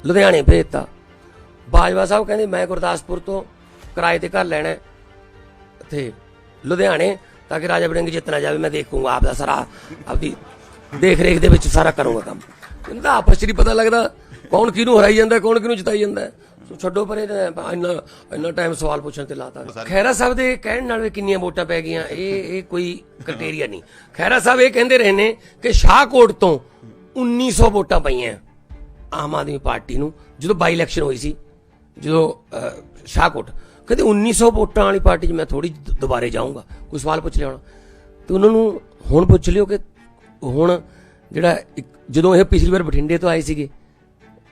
ਲੁਧਿਆਣੇ ਭੇਜਤਾ। ਬਾਜਵਾ ਸਾਹਿਬ ਕਹਿੰਦੇ, ਮੈਂ ਗੁਰਦਾਸਪੁਰ ਤੋਂ ਕਿਰਾਏ ਤੇ ਘਰ ਲੈਣਾ ਹੈ। ਤੇ ਲੁਧਿਆਣੇ ਤਾਂ ਕਿ ਰਾਜਾ ਵੜਿੰਗ ਜਿੱਤਣਾ ਜਾਵੇ ਮੈਂ ਦੇਖੂੰਗਾ ਆਪ ਦਾ ਸਾਰਾ ਆਪਦੀ ਦੇਖ ਰੇਖ ਦੇ ਵਿੱਚ ਸਾਰਾ ਕਰੂੰਗਾ ਕੰਮ। ਇਹਨਾਂ ਦਾ ਆਪਸ ਚ ਨਹੀਂ ਪਤਾ ਲੱਗਦਾ ਕੌਣ ਕਿਹਨੂੰ ਹਰਾਈ ਜਾਂਦਾ ਕੌਣ ਕਿਹਨੂੰ ਜਿਤਾਈ ਜਾਂਦਾ। ਸੋ ਛੱਡੋ ਪਰੇ ਇੰਨਾ ਇੰਨਾ ਟਾਈਮ ਸਵਾਲ ਪੁੱਛਣ ਤੇ ਲਾਤਾ। ਖੈਰਾ ਸਾਹਿਬ ਦੇ ਕਹਿਣ ਨਾਲ ਕਿੰਨੀਆਂ ਵੋਟਾਂ ਪੈ ਗਈਆਂ ਇਹ ਇਹ ਕੋਈ ਕ੍ਰਾਈਟੇਰੀਆ ਨਹੀਂ। ਖੈਰਾ ਸਾਹਿਬ ਇਹ ਕਹਿੰਦੇ ਰਹੇ ਨੇ ਕਿ ਸ਼ਾਹਕੋਟ ਤੋਂ 1900 ਵੋਟਾਂ ਪਈਆਂ ਆਮ ਆਦਮੀ ਪਾਰਟੀ ਨੂੰ ਜਦੋਂ ਬਾਈ ਇਲੈਕਸ਼ਨ ਹੋਈ ਸੀ ਜਦੋਂ ਸ਼ਾਹਕੋਟ। ਕਹਿੰਦੇ 1900 ਵੋਟਾਂ ਵਾਲੀ ਪਾਰਟੀ 'ਚ ਮੈਂ ਥੋੜੀ ਦੁਬਾਰੇ ਜਾਊਂਗਾ ਕੋਈ ਸਵਾਲ ਪੁੱਛ ਲਿਆ ਹੋਣਾ। ਤੇ ਉਹਨਾਂ ਨੂੰ ਹੁਣ ਪੁੱਛ ਲਿਓ ਕਿ ਹੁਣ ਜਿਹੜਾ ਇੱਕ- ਜਦੋਂ ਇਹ ਪਿਛਲੀ ਵਾਰ ਬਠਿੰਡੇ ਤੋਂ ਆਏ ਸੀਗੇ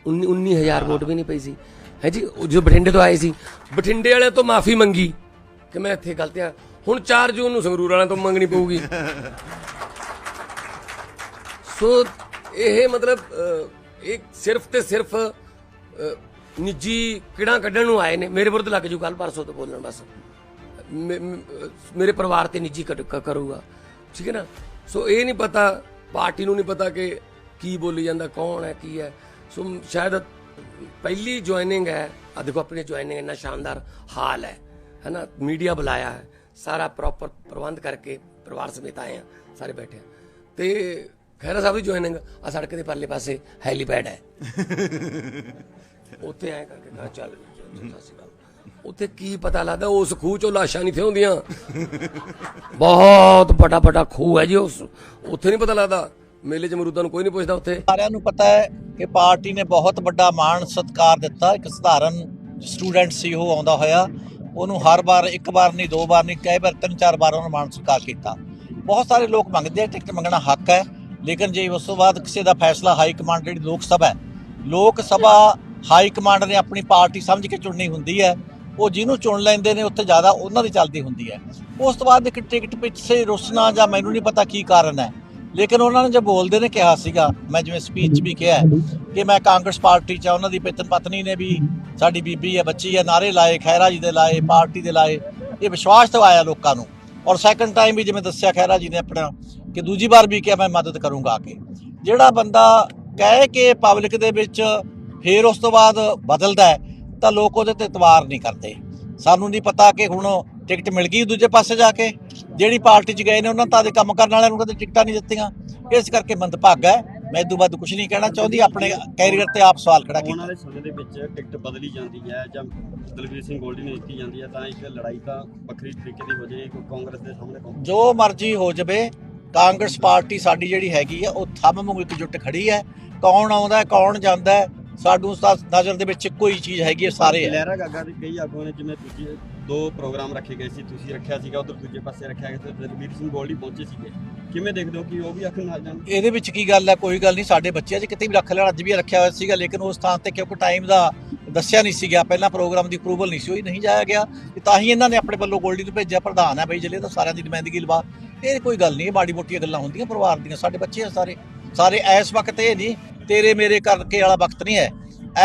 19 19000 ਵੋਟ ਵੀ ਨਹੀਂ ਪਈ ਸੀ। ਹੈ ਜੀ ਜਦੋਂ ਬਠਿੰਡੇ ਤੋਂ ਆਏ ਸੀ ਬਠਿੰਡੇ ਵਾਲਿਆਂ ਤੋਂ ਮਾਫੀ ਮੰਗੀ ਕਿ ਮੈਂ ਇੱਥੇ ਗਲਤ ਆ ਹੁਣ 4 ਜੂਨ ਨੂੰ ਸੰਗਰੂਰ ਵਾਲਿਆਂ ਤੋਂ ਮੰਗਣੀ ਪਊਗੀ। ਸੋ ਇਹ ਮਤਲਬ ਇਹ ਸਿਰਫ ਤੇ ਸਿਰਫ ਨਿੱਜੀ ਕਿਹੜਾ ਕੱਢਣ ਨੂੰ ਆਏ ਨੇ, ਮੇਰੇ ਵਿਰੁੱਧ ਲੱਗ ਜੂ ਕੱਲ ਪਰਸੋਂ ਤੋਂ ਬੋਲਣ ਬਸ। ਮੇਰੇ ਪਰਿਵਾਰ ਤੇ ਨਿੱਜੀ ਕਰੂਗਾ। ਠੀਕ ਹੈ ਨਾ? ਸੋ ਇਹ ਨਹੀਂ ਪਤਾ, ਪਾਰਟੀ ਨੂੰ ਨਹੀਂ ਪਤਾ ਕਿ ਕੀ ਬੋਲੀ ਜਾਂਦਾ, ਕੌਣ ਹੈ, ਕੀ ਹੈ। ਸੋ ਸ਼ਾਇਦ ਪਹਿਲੀ ਜੁਆਇਨਿੰਗ ਹੈ ਆ ਦੇਖੋ ਆਪਣੀ ਜੁਆਇਨਿੰਗ ਇੰਨਾ ਸ਼ਾਨਦਾਰ ਹਾਲ ਹੈ ਹੈ ਨਾ? ਮੀਡੀਆ ਬੁਲਾਇਆ ਹੈ, ਸਾਰਾ ਪ੍ਰੋਪਰ ਪ੍ਰਬੰਧ ਕਰਕੇ ਪਰਿਵਾਰ ਸਮੇਤ ਆਏ ਆ ਸਾਰੇ ਬੈਠੇ ਆ ਤੇ ਖੈਰਾ ਸਾਹਿਬ ਦੀ ਜੁਆਇਨਿੰਗ ਆ ਸੜਕ ਦੇ ਪਰਲੇ ਪਾਸੇ ਹੈਲੀਪੈਡ ਹੈ। ਉੱਥੇ। ਐ ਕਰਕੇ ਕਹਾ, ਚੱਲ ਸਤਿ ਸ਼੍ਰੀ ਉੱਥੇ ਕੀ ਪਤਾ ਲੱਗਦਾ ਉਸ ਖੂਹ ਚੋਂ ਲਾਸ਼ਾਂ ਨਹੀਂ ਥੇ ਬਹੁਤ ਵੱਡਾ ਵੱਡਾ ਖੂਹ ਹੈ ਜੀ ਉਸ ਉੱਥੇ ਨਹੀਂ ਪਤਾ ਲੱਗਦਾ। ਮੇਲੇ 'ਚ ਮਰੂਦਾਂ ਨੂੰ ਕੋਈ ਨਹੀਂ ਪੁੱਛਦਾ ਉੱਥੇ। ਸਾਰਿਆਂ ਨੂੰ ਪਤਾ ਹੈ ਕਿ ਪਾਰਟੀ ਨੇ ਬਹੁਤ ਵੱਡਾ ਮਾਣ ਸਤਿਕਾਰ ਦਿੱਤਾ। ਇੱਕ ਸਧਾਰਨ ਸਟੂਡੈਂਟ ਸੀ ਉਹ, ਆਉਂਦਾ ਹੋਇਆ। ਉਹਨੂੰ ਹਰ ਵਾਰ, ਇੱਕ ਵਾਰ ਨਹੀਂ, ਦੋ ਵਾਰ ਨਹੀਂ, ਕਈ ਵਾਰ ਤਿੰਨ, ਚਾਰ ਵਾਰ ਉਹਨੂੰ ਮਾਣ ਸਤਿਕਾਰ ਕੀਤਾ। ਬਹੁਤ ਸਾਰੇ ਲੋਕ ਮੰਗਦੇ ਆ, ਟਿਕਟ ਮੰਗਣਾ ਹੱਕ ਹੈ। ਲੇਕਿਨ ਜੇ ਉਸ ਤੋਂ ਬਾਅਦ ਕਿਸੇ ਦਾ ਫੈਸਲਾ ਹਾਈ ਕਮਾਂਡ ਜਿਹੜੀ ਲੋਕ ਸਭਾ ਹੈ, ਲੋਕ ਸਭਾ ਹਾਈ ਕਮਾਂਡ ਨੇ ਆਪਣੀ ਪਾਰਟੀ ਸਮਝ ਕੇ ਚੁਣਨੀ ਹੁੰਦੀ ਹੈ। ਉਹ ਜਿਹਨੂੰ ਚੁਣ ਲੈਂਦੇ ਨੇ, ਉੱਥੇ ਜ਼ਿਆਦਾ ਉਹਨਾਂ ਦੀ ਚੱਲਦੀ ਹੁੰਦੀ ਹੈ। ਉਸ ਤੋਂ ਬਾਅਦ ਇੱਕ ਟਿਕਟ ਪਿੱਛੇ ਰੁੱਸਣਾ ਜਾਂ ਮੈਨੂੰ ਨਹੀਂ ਪਤਾ ਕੀ ਕਾਰਨ ਹੈ। ਲੇਕਿਨ ਉਹਨਾਂ ਨੇ ਜੋ ਬੋਲਦੇ ਨੇ, ਕਿਹਾ ਸੀਗਾ, ਮੈਂ ਜਿਵੇਂ ਸਪੀਚ ਵੀ ਕਿਹਾ ਕਿ ਮੈਂ ਕਾਂਗਰਸ ਪਾਰਟੀ ਚ ਉਹਨਾਂ ਦੀ ਪਤਨ ਪਤਨੀ ਨੇ ਵੀ ਸਾਡੀ ਬੀਬੀ ਹੈ, ਬੱਚੀ ਹੈ, ਨਾਰੇ ਲਾਏ ਖੈਰਾ ਜੀ ਦੇ ਲਾਏ, ਪਾਰਟੀ ਦੇ ਲਾਏ। ਇਹ ਵਿਸ਼ਵਾਸ ਦਵਾਇਆ ਲੋਕਾਂ ਨੂੰ। ਔਰ ਸੈਕੰਡ ਟਾਈਮ ਵੀ ਜਿਵੇਂ ਦੱਸਿਆ ਖੈਰਾ ਜੀ ਨੇ ਆਪਣਾ ਕਿ ਦੂਜੀ ਵਾਰ ਵੀ ਕਿਹਾ, ਮੈਂ ਮਦਦ ਕਰੂੰਗਾ ਆ ਕੇ। ਜਿਹੜਾ ਬੰਦਾ ਕਹਿ ਕੇ ਪਬਲਿਕ ਦੇ ਵਿੱਚ ਫੇਰ ਉਸ ਤੋਂ ਬਾਅਦ ਬਦਲਦਾ ਹੈ ਤਾਂ ਲੋਕ ਉਹਦੇ ਤੇ ਇਤਬਾਰ ਨਹੀਂ ਕਰਦੇ। ਸਾਨੂੰ ਨਹੀਂ ਪਤਾ ਕਿ ਹੁਣ ਟਿਕਟ ਮਿਲ ਗਈ ਦੂਜੇ ਪਾਸੇ ਜਾ ਕੇ। ਜਿਹੜੀ ਪਾਰਟੀ 'ਚ ਗਏ ਨੇ ਉਹਨਾਂ ਤਾਂ ਦੇ ਕੰਮ ਕਰਨ ਵਾਲਿਆਂ ਨੂੰ ਕਦੇ ਟਿਕਟਾਂ ਨਹੀਂ ਦਿੱਤੀਆਂ। ਇਸ ਕਰਕੇ ਮੰਦਭਾਗਾ ਹੈ। ਮੈਂ ਇਦੋਂ ਬਾਅਦ ਕੁਝ ਨਹੀਂ ਕਹਿਣਾ ਚਾਹੁੰਦੀ। ਆਪਣੇ ਕੈਰੀਅਰ ਤੇ ਆਪ ਸਵਾਲ ਖੜਾ ਆਉਣ ਕੀਤਾ ਵਾਲੇ ਸਮੇਂ ਦੇ ਵਿੱਚ ਟਿਕਟ ਬਦਲੀ ਜਾਂਦੀ ਹੈ ਜਾਂ ਦਲਵੀਰ ਸਿੰਘ ਗੋਲਡੀ ਨੂੰ ਦਿੱਤੀ ਜਾਂਦੀ ਹੈ ਤਾਂ ਇੱਕ ਲੜਾਈ ਤਾਂ ਵੱਖਰੀ ਤਰੀਕੇ ਦੀ ਹੋ ਜਾਏਗੀ ਕੋਈ ਕਾਂਗਰਸ ਦੇ ਸਾਹਮਣੇ ਜੋ ਮਰਜ਼ੀ ਹੋ ਜਾਵੇ ਕਾਂਗਰਸ ਪਾਰਟੀ ਸਾਡੀ ਜਿਹੜੀ ਹੈਗੀ ਆ ਉਹ ਥੰਮ ਵਾਂਗੂ ਇਕਜੁੱਟ ਖੜੀ ਹੈ। ਕੌਣ ਆਉਂਦਾ ਕੌਣ ਜਾਂਦਾ ਤਾਂ ਨਜ਼ਰ ਦੇ ਵਿੱਚ ਇੱਕੋ ਹੀ ਚੀਜ਼ ਹੈਗੀ ਹੈ ਸਾਰੇ ਹੈ। ਲਹਿਰਾ ਗਾਗਾ ਦੇ ਕਈ ਆਗੂਆਂ ਨੇ ਜਿਵੇਂ ਤੁਸੀਂ ਦੋ ਪ੍ਰੋਗਰਾਮ ਰੱਖੇ ਗਏ ਸੀ ਤੁਸੀਂ ਰੱਖਿਆ ਸੀਗਾ ਉਧਰ ਦੂਜੇ ਪਾਸੇ ਰੱਖਿਆ ਗਿਆ ਤੇ ਦਲਵੀਰ ਸਿੰਘ ਗੋਲਡੀ ਪਹੁੰਚੇ ਸੀਗੇ। ਕਿਵੇਂ ਦੇਖਦੇ ਹੋ ਕਿ ਉਹ ਵੀ ਆਖਰ ਨਾਲ ਜਾਣ ਇਹਦੇ ਵਿੱਚ ਕੀ ਗੱਲ ਹੈ ਕੋਈ ਗੱਲ ਨਹੀਂ ਸਾਡੇ ਬੱਚੇ 'ਚ ਕਿਤੇ ਵੀ ਰੱਖ ਲੈਣ ਅੱਜ ਵੀ ਰੱਖਿਆ ਹੋਇਆ ਸੀਗਾ ਲੇਕਿਨ ਉਸ ਥਾਂ ਤੇ ਕਿਉਂਕਿ ਟਾਈਮ ਦਾ ਦੱਸਿਆ ਨਹੀਂ ਸੀਗਾ ਪਹਿਲਾਂ ਪ੍ਰੋਗਰਾਮ ਦੀ ਅਪਰੂਵਲ ਨਹੀਂ ਸੀ ਹੋਈ ਨਹੀਂ ਜਾਇਆ ਗਿਆ। ਤੇ ਤਾਂ ਹੀ ਇਹਨਾਂ ਨੇ ਆਪਣੇ ਵੱਲੋਂ ਗੋਲਡੀ ਨੂੰ ਭੇਜਿਆ ਪ੍ਰਧਾਨ ਹੈ ਬਈ ਜ਼ਿਲ੍ਹੇ ਦਾ ਸਾਰਿਆਂ ਦੀ ਨੁਮਾਇੰਦਗੀ ਲਵਾ। ਇਹ ਕੋਈ ਗੱਲ ਨਹੀਂ ਮਾੜੀ ਮੋਟੀਆਂ ਗੱਲਾਂ ਹੁੰਦੀਆਂ ਪਰਿਵਾਰ ਦੀਆਂ ਸਾਡੇ ਬੱਚੇ ਆ ਸਾਰੇ। ਸਾਰੇ ਇਸ ਵਕਤ ਇਹ ਨਹੀਂ ਤੇਰੇ ਮੇਰੇ ਕਰਕੇ ਵਾਲਾ ਵਕਤ ਨਹੀਂ ਹੈ।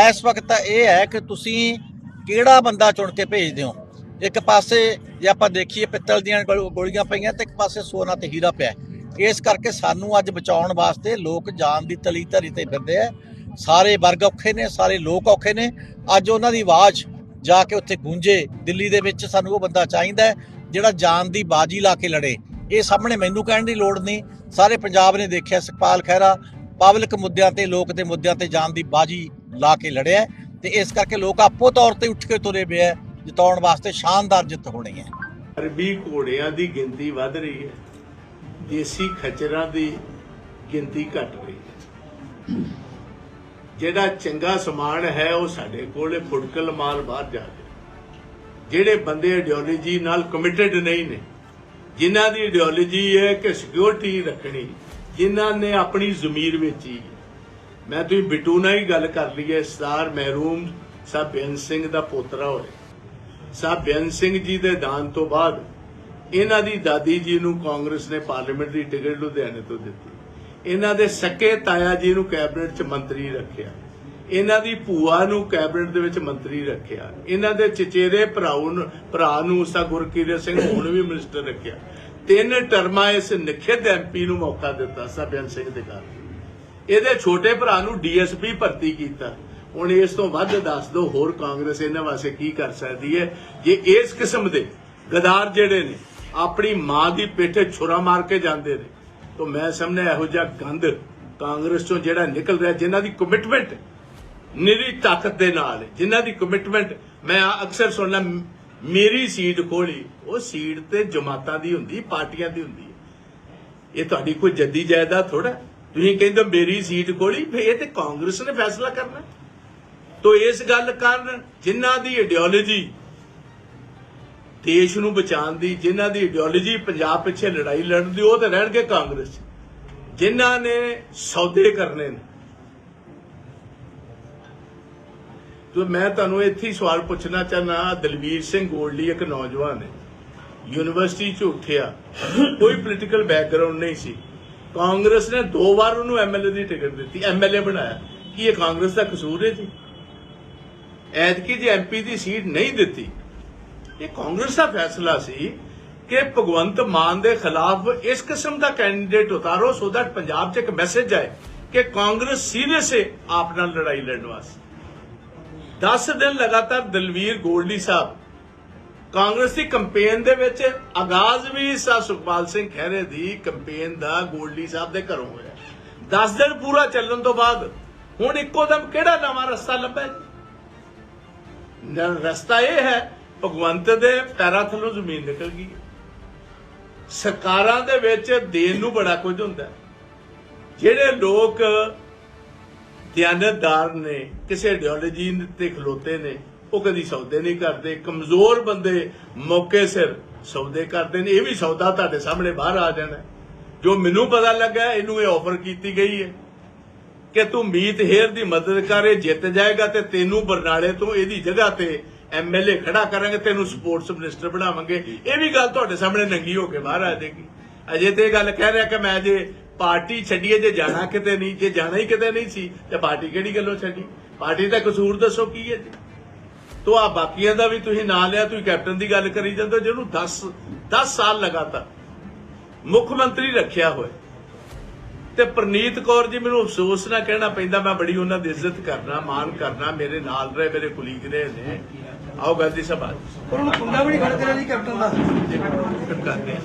ਇਸ ਵਕਤ ਤਾਂ ਇਹ ਹੈ ਕਿ ਤੁਸੀਂ ਕਿਹੜਾ ਬੰਦਾ ਚੁਣ ਕੇ ਭੇਜਦੇ ਹੋ? ਇੱਕ ਪਾਸੇ ਜੇ ਆਪਾਂ ਦੇਖੀਏ ਪਿੱਤਲ ਦੀਆਂ ਗੋ- ਗੋਲੀਆਂ ਪਈਆਂ ਤੇ ਇੱਕ ਪਾਸੇ ਸੋਨਾ ਤੇ ਹੀਰਾ ਪਿਆ। ਇਸ ਕਰਕੇ ਸਾਨੂੰ ਅੱਜ ਬਚਾਉਣ ਵਾਸਤੇ ਲੋਕ ਜਾਨ ਦੀ ਤਲੀ ਧਰੀ ਤੇ ਫਿਰਦੇ ਆ। ਸਾਰੇ ਵਰਗ ਔਖੇ ਨੇ, ਸਾਰੇ ਲੋਕ ਔਖੇ ਨੇ। ਅੱਜ ਉਹਨਾਂ ਦੀ ਆਵਾਜ਼ ਜਾ ਕੇ ਉੱਥੇ ਗੂੰਜੇ, ਦਿੱਲੀ ਦੇ ਵਿੱਚ ਸਾਨੂੰ ਉਹ ਬੰਦਾ ਚਾਹੀਦਾ ਹੈ ਜਿਹੜਾ ਜਾਨ ਦੀ ਬਾਜੀ ਲਾ ਕੇ ਲੜੇ। ਇਹ ਸਾਹਮਣੇ ਮੈਨੂੰ ਕਹਿਣ ਦੀ ਲੋੜ ਨਹੀਂ। ਸਾਰੇ ਪੰਜਾਬ ਨੇ ਦੇਖਿਆ, ਸੁਖਪਾਲ ਖਹਿਰਾ ਪਬਲਿਕ ਮੁੱਦਿਆਂ ਤੇ, ਲੋਕ ਦੇ ਮੁੱਦਿਆਂ ਤੇ ਜਾਣ ਦੀ ਬਾਜੀ ਲਾ ਕੇ ਲੜਿਆ ਤੇ ਇਸ ਕਰਕੇ ਲੋਕ ਆਪੋ ਤੌਰ ਤੇ ਉੱਠ ਕੇ ਤੁਰੇ ਪਏ ਹੈ, ਜਿਤਾਉਣ ਵਾਸਤੇ ਸ਼ਾਨਦਾਰ ਜਿੱਤ ਹੋਣੀ ਹੈ। ਅਰਬੀ ਘੋੜਿਆਂ ਦੀ ਗਿਣਤੀ ਵੱਧ ਰਹੀ ਹੈ, ਦੇਸੀ ਖਚਰਾਂ ਦੀ ਗਿਣਤੀ ਘਟ ਰਹੀ ਹੈ। ਜਿਹੜਾ ਚੰਗਾ ਸਮਾਨ ਹੈ, ਉਹ ਸਾਡੇ ਕੋਲੇ ਫੁਟਕਲ ਮਾਲ ਬਾਹਰ ਜਾ ਰਿਹਾ ਜਿਹੜੇ ਬੰਦੇ ਆਈਡੀਓਲੋਜੀ ਨਾਲ ਕਮਿਟਡ ਨਹੀਂ ਨੇ, ਜਿਨ੍ਹਾਂ ਦੀ ਆਈਡੀਓਲੋਜੀ ਹੈ ਕਿ ਸਿਕਿਉਰਿਟੀ ਰੱਖਣੀ। ਜਿਨ੍ਹਾਂ ਨੇ ਆਪਣੀ ਜ਼ਮੀਰ ਵੇਚੀ ਮੈਂ ਤੁਸੀਂ ਬਿੱਟੂ ਨਾਲ ਹੀ ਗੱਲ ਕਰ ਲਈ ਹੈ ਸਤਾਰ ਮਹਿਰੂਮ ਸਾਹਿਬ ਬੇਅੰਤ ਸਿੰਘ ਦਾ ਪੋਤਰਾ ਹੋਇਆ ਸਾਹਿਬ ਬੇਅੰਤ ਸਿੰਘ ਜੀ ਦੇ ਦਾਨ ਤੋਂ ਬਾਅਦ ਇਹਨਾਂ ਦੀ ਦਾਦੀ ਜੀ ਨੂੰ ਕਾਂਗਰਸ ਨੇ ਪਾਰਲੀਮੈਂਟ ਦੀ ਟਿਕਟ ਲੁਧਿਆਣੇ ਤੋਂ ਦਿੱਤੀ। ਇਹਨਾਂ ਦੇ ਸਕੇ ਤਾਇਆ ਜੀ ਨੂੰ ਕੈਬਨਿਟ 'ਚ ਮੰਤਰੀ ਰੱਖਿਆ। ਇਹਨਾਂ ਦੀ ਭੂਆ ਨੂੰ ਕੈਬਨਿਟ ਦੇ ਵਿੱਚ ਮੰਤਰੀ ਰੱਖਿਆ। ਇਹਨਾਂ ਦੇ ਚਚੇਰੇ ਭਰਾਉ ਨੂੰ ਭਰਾ ਨੂੰ ਉਸਾ ਗੁਰਕੀਰਤ ਸਿੰਘ, ਹੁਣ ਵੀ ਮਿਨਿਸਟਰ ਰੱਖਿਆ। ਤਿੰਨ ਟਰਮਾਂ ਇਸ ਨਿਖਿਤ ਐਮਪੀ ਨੂੰ ਮੌਕਾ ਦਿੱਤਾ ਸਾਹਿਬ ਸਿੰਘ ਦੇ ਘਰ। ਇਹਦੇ ਛੋਟੇ ਭਰਾ ਨੂੰ ਡੀਐਸਪੀ ਭਰਤੀ ਕੀਤਾ। ਹੁਣ ਇਸ ਤੋਂ ਵੱਧ ਦੱਸ ਦਿਓ ਹੋਰ ਕਾਂਗਰਸ ਇਹਨਾਂ ਵਾਸਤੇ ਕੀ ਕਰ ਸਕਦੀ ਹੈ? ਜੇ ਇਸ ਕਿਸਮ ਦੇ ਗਦਾਰ ਜਿਹੜੇ ਨੇ ਆਪਣੀ ਮਾਂ ਦੀ ਪਿੱਠੇ ਛੁਰਾ ਮਾਰ ਕੇ ਜਾਂਦੇ ਨੇ ਤਾਂ ਮੈਂ ਸਾਹਮਣੇ ਇਹੋ ਜਿਹਾ ਗੰਦ ਕਾਂਗਰਸ ਚੋਂ ਜਿਹੜਾ ਨਿਕਲ ਰਿਹਾ ਜਿਨ੍ਹਾਂ ਦੀ ਕਮਿਟਮੈਂਟ ਨਿਰੀ ਤਾਕਤ ਦੇ ਨਾਲ ਹੈ, ਜਿਨ੍ਹਾਂ ਦੀ ਕਮਿਟਮੈਂਟ ਮੈਂ ਅਕਸਰ ਸੁਣਨਾ ਮੇਰੀ ਸੀਟ ਖੋਲੀ, ਉਹ ਸੀਟ ਤੇ ਜਮਾਤਾਂ ਦੀ ਹੁੰਦੀ, ਪਾਰਟੀਆਂ ਦੀ ਹੁੰਦੀ ਇਹ ਤੁਹਾਡੀ ਕੋਈ ਜੱਦੀ ਜਾਇਦਾਦ ਥੋੜਾ ਤੁਸੀਂ ਕਹਿੰਦੇ ਮੇਰੀ ਸੀਟ ਖੋਲੀ ਫੇ ਇਹ ਤੇ ਕਾਂਗਰਸ ਨੇ ਫੈਸਲਾ ਕਰਨਾ ਤੋ ਇਸ ਗੱਲ ਕਾਰਨ ਜਿਨ੍ਹਾਂ ਦੀ ਆਈਡੀਓਲੋਜੀ ਦੇਸ਼ ਨੂੰ ਬਚਾਉਣ ਦੀ, ਜਿਨ੍ਹਾਂ ਦੀ ਆਈਡੀਓਲੋਜੀ ਪੰਜਾਬ ਪਿੱਛੇ ਲੜਾਈ ਲੜਨ ਦੀ, ਉਹ ਤਾਂ ਰਹਿਣਗੇ ਕਾਂਗਰਸ। 'ਚ। ਜਿਨ੍ਹਾਂ ਨੇ ਸੌਦੇ ਕਰਨੇ ਨੇ। ਤੇ ਮੈਂ ਤੁਹਾਨੂੰ ਇੱਥੇ ਹੀ ਸਵਾਲ ਪੁੱਛਣਾ ਚਾਹਨਾ ਦਲਵੀਰ ਸਿੰਘ ਗੋਲਡੀ ਇੱਕ ਨੌਜਵਾਨ ਹੈ। ਯੂਨੀਵਰਸਿਟੀ ਚ ਉੱਠਿਆ, ਕੋਈ ਪੋਲੀਟੀਕਲ ਬੈਕਗ੍ਰਾਉਂਡ ਨਹੀਂ ਸੀ। ਕਾਂਗਰਸ ਨੇ ਦੋ ਵਾਰ ਉਹਨੂੰ ਐਮਐਲਏ ਦੀ ਟਿਕਟ ਦਿੱਤੀ ਐਮਐਲਏ ਬਣਾਇਆ। ਕੀ ਇਹ ਕਾਂਗਰਸ ਦਾ ਕਸੂਰ ਹੈ ਜੀ? ਐਤਕੀ ਜੇ ਐਮਪੀ ਦੀ ਸੀਟ ਨਹੀਂ ਦਿੱਤੀ, ਇਹ ਕਾਂਗਰਸ ਦਾ ਫੈਸਲਾ ਸੀ ਕਿ ਭਗਵੰਤ ਮਾਨ ਦੇ ਖਿਲਾਫ ਇਸ ਕਿਸਮ ਦਾ ਕੈਂਡੀਡੇਟ ਉਤਾਰੋ ਸੋ ਦੈਟ ਪੰਜਾਬ 'ਚ ਇੱਕ ਮੈਸੇਜ ਆਏ ਕਿ ਕਾਂਗਰਸ ਸੀਰੀਅਸ ਹੈ, ਆਪ ਨਾਲ ਲੜਾਈ ਲੜਨ ਵਾਸਤੇ। 10 ਦਿਨ ਲਗਾਤਾਰ ਦਲਵੀਰ ਗੋਲਡੀ ਸਾਹਿਬ ਕਾਂਗਰਸ ਦੀ ਕੈਂਪੇਨ ਦੇ ਵਿੱਚ ਆਗਾਜ਼ ਵੀ ਸਾ ਸੁਖਪਾਲ ਸਿੰਘ ਖਹਿਰੇ ਦੀ ਕੈਂਪੇਨ ਦਾ ਗੋਲਡੀ ਸਾਹਿਬ ਦੇ ਘਰੋਂ ਹੋਇਆ। 10 ਦਿਨ ਪੂਰਾ ਚੱਲਣ ਤੋਂ ਬਾਅਦ ਹੁਣ ਇੱਕੋ ਦਮ ਕਿਹੜਾ ਨਵਾਂ ਰਸਤਾ ਲੱਭਿਆ ਜੀ? ਰਸਤਾ ਇਹ ਹੈ, ਭਗਵੰਤ ਦੇ ਪੈਰਾਂ ਥੱਲੋਂ ਜ਼ਮੀਨ ਨਿਕਲ ਗਈ। ਸਰਕਾਰਾਂ ਦੇ ਵਿੱਚ ਦੇਣ ਨੂੰ ਬੜਾ ਕੁਝ ਹੁੰਦਾ। ਜਿਹੜੇ ਲੋਕ ਦਿਆਨਤਦਾਰ ਨੇ, ਕਿਸੇ ਆਈਡੀਓਲੋਜੀ ਤੇ ਖਲੋਤੇ ਨੇ, ਉਹ ਕਦੀ ਸੌਦੇ ਨਹੀਂ ਕਰਦੇ। ਕਮਜ਼ੋਰ ਬੰਦੇ ਮੌਕੇ ਸਿਰ ਸੌਦੇ ਕਰਦੇ ਨੇ। ਇਹ ਵੀ ਸੌਦਾ ਤੁਹਾਡੇ ਸਾਹਮਣੇ ਬਾਹਰ ਆ ਜਾਣਾ। ਜੋ ਮੈਨੂੰ ਪਤਾ ਲੱਗਾ, ਇਹਨੂੰ ਇਹ ਆਫਰ ਕੀਤੀ ਗਈ ਹੈ ਕਿ ਤੂੰ ਮੀਤ ਹੇਰ ਦੀ ਮਦਦ ਕਰ ਜਿੱਤ ਜਾਏਗਾ ਤੇ ਤੈਨੂੰ ਬਰਨਾਲੇ ਤੋਂ ਇਹਦੀ ਜਗ੍ਹਾ ਤੇ ਐਮਐਲਏ ਖੜਾ ਕਰਾਂਗੇ, ਤੈਨੂੰ ਸਪੋਰਟਸ ਮਿਨਿਸਟਰ ਬਣਾਵਾਂਗੇ। ਇਹ ਵੀ ਗੱਲ ਤੁਹਾਡੇ ਸਾਹਮਣੇ ਨੰਗੀ ਹੋ ਕੇ ਬਾਹਰ ਆ ਜਾਏਗੀ। ਅਜੇ ਤੇ ਇਹ ਗੱਲ ਕਹਿ ਰਿਹਾ ਕਿ ਮੈਂ ਜੇ ਪਾਰਟੀ ਛੱਡੀਏ ਜੇ ਜਾਣਾ ਕਿਤੇ ਨਹੀਂ ਜੇ ਜਾਣਾ ਹੀ ਕਿਤੇ ਨਹੀਂ ਸੀ ਤੇ ਪਾਰਟੀ ਕਿਹੜੀ ਗੱਲੋਂ ਛੱਡੀ? ਪਾਰਟੀ ਦਾ ਕਸੂਰ ਦੱਸੋ ਕੀ ਹੈ ਜੀ? ਤੋ ਆ ਬਾਕੀਆਂ ਦਾ ਵੀ ਤੁਸੀਂ ਨਾਂ ਲਿਆ ਤੁਸੀਂ ਕੈਪਟਨ ਦੀ ਗੱਲ ਕਰੀ ਜਾਂਦੇ ਹੋ ਜਿਹਨੂੰ 10 10 ਸਾਲ ਲਗਾਤਾਰ ਮੁੱਖ ਮੰਤਰੀ ਰੱਖਿਆ ਹੋਇਆ। ਤੇ ਪ੍ਰਨੀਤ ਕੌਰ ਜੀ ਮੈਨੂੰ ਅਫਸੋਸ ਨਾ ਕਹਿਣਾ ਪੈਂਦਾ ਮੈਂ ਬੜੀ ਉਹਨਾਂ ਦੀ ਇੱਜ਼ਤ ਕਰਨਾ ਮਾਣ ਕਰਨਾ ਮੇਰੇ ਨਾਲ ਰਹੇ ਮੇਰੇ ਕੁਲੀਗ ਰਹੇ ਨੇ। ਆਓ ਗੱਲ ਦੀ ਸਭਾ ਉਹਨਾਂ ਕੁੰਡਾ ਵੀ ਨਹੀਂ ਖੜਦੇ ਨੇ ਜੀ ਕੈਪਟਨ ਦਾ। ਕਰਦੇ